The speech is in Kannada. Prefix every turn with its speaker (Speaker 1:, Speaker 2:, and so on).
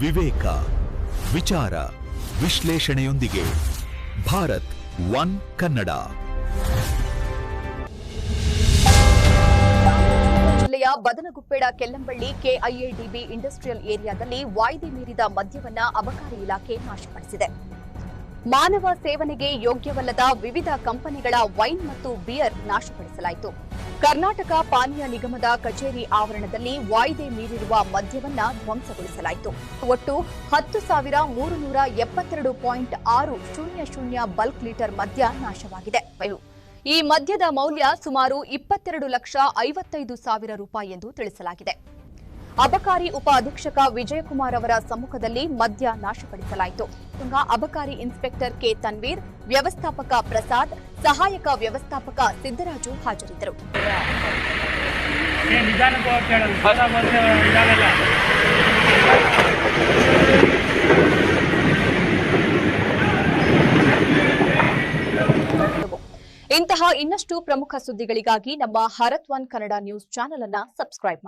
Speaker 1: ವಿವೇಕ, ವಿಚಾರ, ವಿಶ್ಲೇಷಣೆಯೊಂದಿಗೆ ಭಾರತ್ ಒನ್ ಕನ್ನಡ.
Speaker 2: ಜಿಲ್ಲೆಯ ಬದನಗುಪ್ಪೇಡ ಕೆಲ್ಲಂಬಳ್ಳಿ ಕೆಐಎಡಿಬಿ ಇಂಡಸ್ಟ್ರಿಯಲ್ ಏರಿಯಾದಲ್ಲಿ ವಾಯ್ದೆ ಮೀರಿದ ಮದ್ಯವನ್ನ ಅಬಕಾರಿ ಇಲಾಖೆ ನಾಶಪಡಿಸಿದೆ. ಮಾನವ ಸೇವನೆಗೆ ಯೋಗ್ಯವಲ್ಲದ ವಿವಿಧ ಕಂಪನಿಗಳ ವೈನ್ ಮತ್ತು ಬಿಯರ್ ನಾಶಪಡಿಸಲಾಯಿತು. ಕರ್ನಾಟಕ ಪಾನೀಯ ನಿಗಮದ ಕಚೇರಿ ಆವರಣದಲ್ಲಿ ವಾಯ್ದೆ ಮೀರಿರುವ ಮದ್ಯವನ್ನ ಧ್ವಂಸಗೊಳಿಸಲಾಯಿತು. ಒಟ್ಟು ಹತ್ತು ಸಾವಿರ ಮೂರು ನೂರ ಎಪ್ಪತ್ತೆರಡು ಪಾಯಿಂಟ್ ಆರು ಶೂನ್ಯ ಶೂನ್ಯ ಬಲ್ಕ್ ಲೀಟರ್ ಮದ್ಯ ನಾಶವಾಗಿದೆ. ಈ ಮದ್ಯದ ಮೌಲ್ಯ ಸುಮಾರು ಇಪ್ಪತ್ತೆರಡು ಲಕ್ಷ ಐವತ್ತೈದು ಸಾವಿರ ರೂಪಾಯಿ ಎಂದು ತಿಳಿಸಲಾಗಿದೆ. ಅಬಕಾರಿ ಉಪ ಅಧೀಕ್ಷಕ ವಿಜಯಕುಮಾರ್ ಅವರ ಸಮ್ಮುಖದಲ್ಲಿ ಮದ್ಯ ನಾಶಪಡಿಸಲಾಯಿತು. ತುಂಗಾ ಅಬಕಾರಿ ಇನ್ಸ್ಪೆಕ್ಟರ್ ಕೆ. ತನ್ವೀರ್ ವ್ಯವಸ್ಥಾಪಕ ಪ್ರಸಾದ್ ಸಹಾಯಕ ವ್ಯವಸ್ಥಾಪಕ ಸಿದ್ದರಾಜು ಹಾಜರಿದ್ದರು. ಇಂತಹ ಇನ್ನಷ್ಟು ಪ್ರಮುಖ ಸುದ್ದಿಗಳಿಗಾಗಿ ನಮ್ಮ ಹರತ್ವಾನ್ ಕನ್ನಡ ನ್ಯೂಸ್ ಚಾನೆಲ್ ಅನ್ನ ಸಬ್ಸ್ಕ್ರೈಬ್ ಮಾಡಿ.